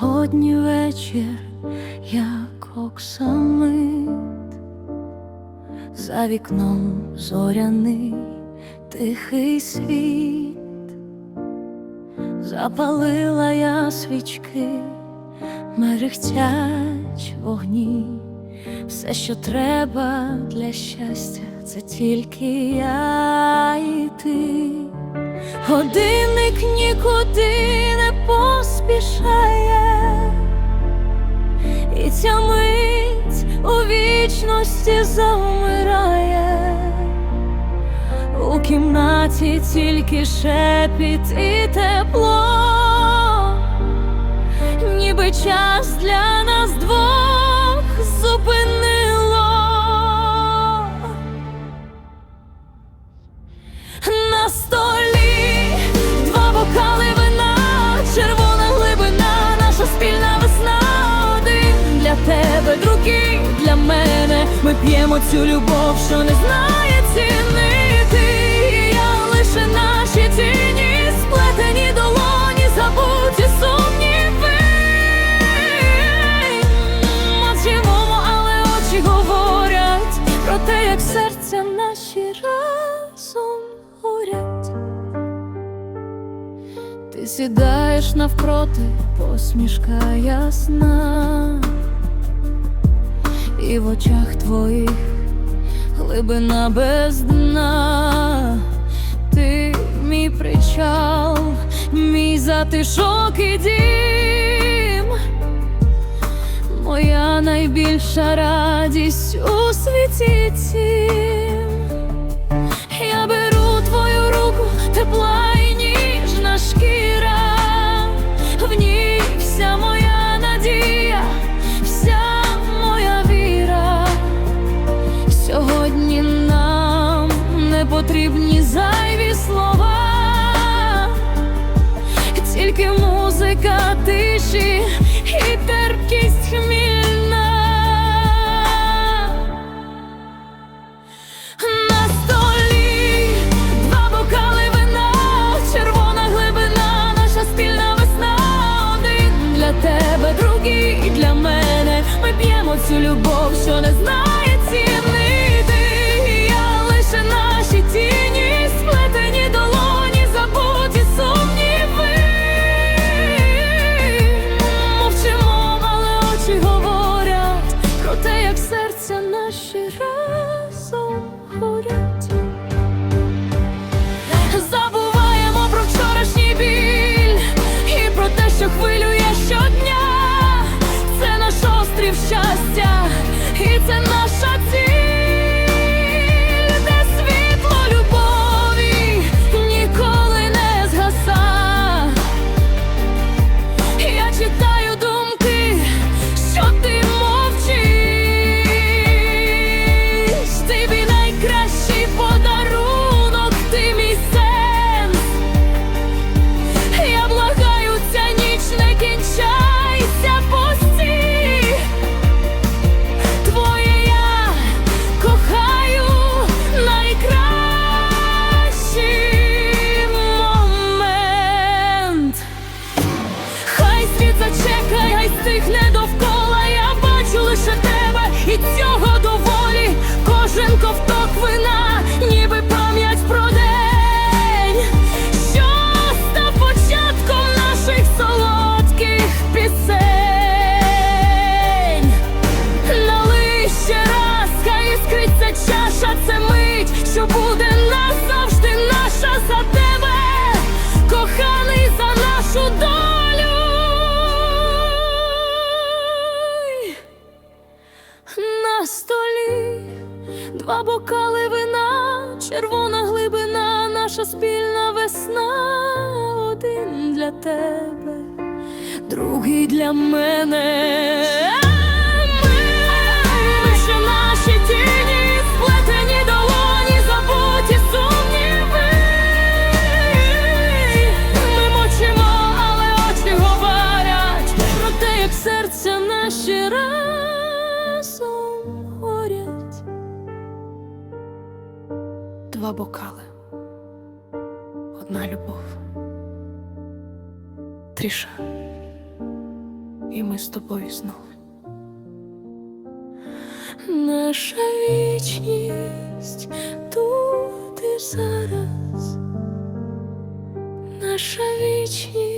сьогодні вечір, як оксамит, за вікном зоряний тихий світ, запалила я свічки, мерехтять вогні, все, що треба для щастя, це тільки я і ти. Годинник нікуди не поспішає, ця мить у вічності завмирає, у кімнаті тільки шепіт і тепло, ніби час для нас двох зупинило. Тебе, другий для мене. Ми п'ємо цю любов, що не знає цінити. І Я лише наші тіні, сплетені долоні, забуті сумніви. Мовчимо, але очі говорять про те, як серця наші разом горять. Ти сідаєш навпроти, посмішка ясна, і в очах твоїх глибина без дна. Ти мій причал, мій затишок і дім. Моя найбільша радість у світі тільки музика тиші і терпкість хмільна. На столі два бокали вина, червона глибина, наша спільна весна. Для тебе, другий для мене. Ми п'ємо цю любов, що не знає цінити. Наші разом горять. Зачекає, хай стихне довкола. Я бачу лише тебе, і цього доволі. Кожен ковток вина, ніби пам'ять про день, що став початком наших солодких пісень. Налий ще раз, хай іскриться чаша, два бокали вина, червона глибина, наша спільна весна. Один для тебе, другий для мене. Два бокали. Одна любов. Тріша. і ми з тобою знову. Наша вічність тут і зараз, наша вічність.